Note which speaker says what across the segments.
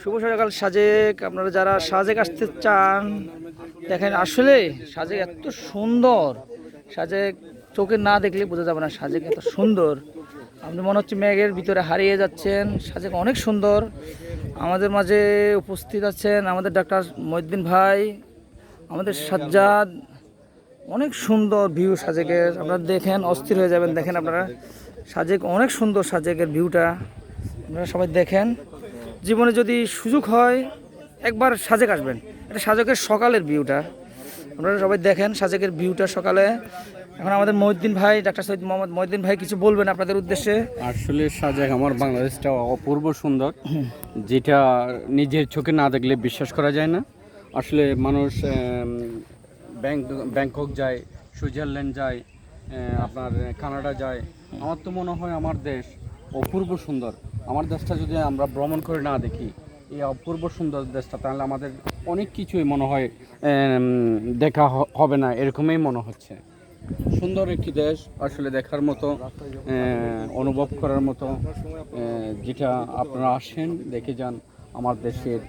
Speaker 1: শুভ সকাল, সাজেক। আপনারা যারা সাজেক আসতে চান, দেখেন আসলে সাজেক এত সুন্দর। সাজেক চোখে না দেখলে বোঝা যাবে না সাজেক এত সুন্দর। আপনি মনে হচ্ছে মেঘের ভিতরে হারিয়ে যাচ্ছেন। সাজেক অনেক সুন্দর। আমাদের মাঝে উপস্থিত আছেন আমাদের ডাক্তার মহিদ্দিন ভাই, আমাদের সাজ্জাদ। অনেক সুন্দর ভিউ সাজেকের। আপনারা দেখেন, অস্থির হয়ে যাবেন, দেখেন আপনারা। সাজেক অনেক সুন্দর সাজেকের ভিউটা আপনারা সবাই দেখেন। জীবনে যদি সুযোগ হয় একবার সাজেক আসবেন। এটা সাজেকের সকালের ভিউটা আপনারা সবাই দেখেন সাজেকের ভিউটা সকালে। এখন আমাদের মহিউদ্দিন ভাই ডাক্তার সৈয়দ মোহাম্মদ মহিউদ্দিন ভাই কিছু বলবেন আপনাদের উদ্দেশ্যে?
Speaker 2: আসলে সাজেক আমার বাংলাদেশটা অপূর্ব সুন্দর। যেটা নিজের চোখে না দেখলে বিশ্বাস করা যায় না। আসলে মানুষ ব্যাংক ব্যাংকক যায় সুইজারল্যান্ড যায় আপনার কানাডা যায়। আমার তো মনে হয় আমার দেশ অপূর্ব সুন্দর। আমার দেশটা যদি আমরা ভ্রমণ করে না দেখি, এই অপূর্ব সুন্দর দেশটা, তাহলে আমাদের অনেক কিছুই মনে হয় দেখা হবে না, এরকমই মনে হচ্ছে। সুন্দর একটি দেশ আসলে দেখার মতো অনুভব করার মতো যেটা আপনারা আসেন, দেখে যান, আমার দেশের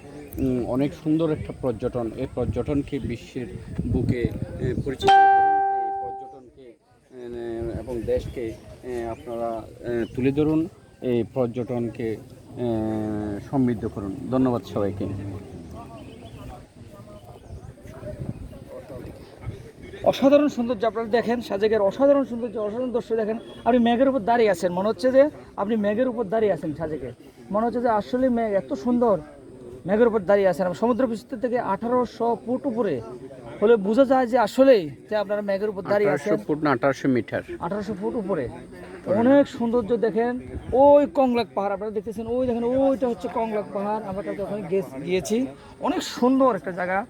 Speaker 2: অনেক সুন্দর একটা পর্যটন এই পর্যটনকে বিশ্বের বুকে পরিচিত পর্যটনকে এবং দেশকে আপনারা তুলে ধরুন। এই পর্যটনকে সমৃদ্ধ করুন। ধন্যবাদ সবাইকে।
Speaker 1: অসাধারণ সৌন্দর্য আপনারা দেখেন, সাজেকের অসাধারণ সৌন্দর্য, অসাধারণ দৃশ্য দেখেন। আপনি মেঘের উপর দাঁড়িয়ে আছেন, মনে হচ্ছে যে আপনি মেঘের উপর দাঁড়িয়ে আছেন সাজেকে। মনে হচ্ছে যে আসলে মেঘ এত সুন্দর, মেঘের উপর দাঁড়িয়ে আছেন। সমুদ্র পৃষ্ঠ থেকে আঠারোশো ফুট উপরে হলে বোঝা যায় যে আসলেই যে আপনারা মেঘের উপর দাঁড়িয়ে আছেন।
Speaker 2: ফুট না আঠারোশো মিটার।
Speaker 1: আঠারোশো ফুট উপরে। অনেক সৌন্দর্য দেখেন। ওই কংলাক পাহাড় আপনারা দেখতেছেন ওই দেখেন ওইটা হচ্ছে কংলাক পাহাড়। আমরা কালকে ওখানে গিয়েছি। অনেক সুন্দর একটা জায়গা।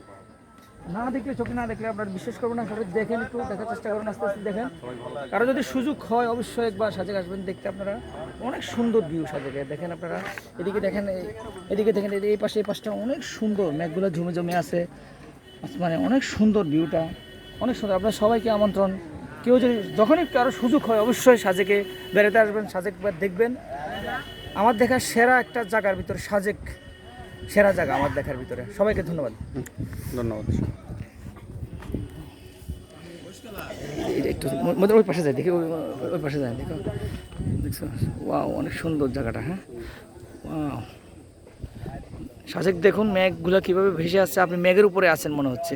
Speaker 1: না দেখলে চোখে না দেখলে আপনারা বিশ্বাস করবেন না। দেখেন একটু দেখার চেষ্টা করবেন আস্তে আস্তে দেখেন। কারও যদি সুযোগ হয় অবশ্যই একবার সাজেক আসবেন দেখতে আপনারা। অনেক সুন্দর ভিউ সাজেকে দেখেন আপনারা এদিকে দেখেন এদিকে দেখেন এই- এই পাশে এই পাশটা অনেক সুন্দর। মেঘগুলো ঝুমে জমে আছে। মানে অনেক সুন্দর ভিউটা অনেক সুন্দর। আপনার সবাইকে আমন্ত্রণ। কেউ যদি যখনই কারও সুযোগ হয় অবশ্যই সাজেকে বেড়াতে আসবেন সাজেক দেখবেন। আমার দেখার সেরা একটা জায়গার ভিতরে সাজেক সেরা জায়গা আমার দেখার ভিতরে। সবাইকে ধন্যবাদ।
Speaker 2: ধন্যবাদ।
Speaker 1: একটু ওই পাশে যায় দেখি ওই পাশে যায় দেখো। দেখছ? ওয়াও অনেক সুন্দর জায়গাটা হ্যাঁ? ওয়াও। সাজেক দেখুন মেঘগুলো কীভাবে ভেসে আসছে আপনি মেঘের উপরে আছেন মনে হচ্ছে।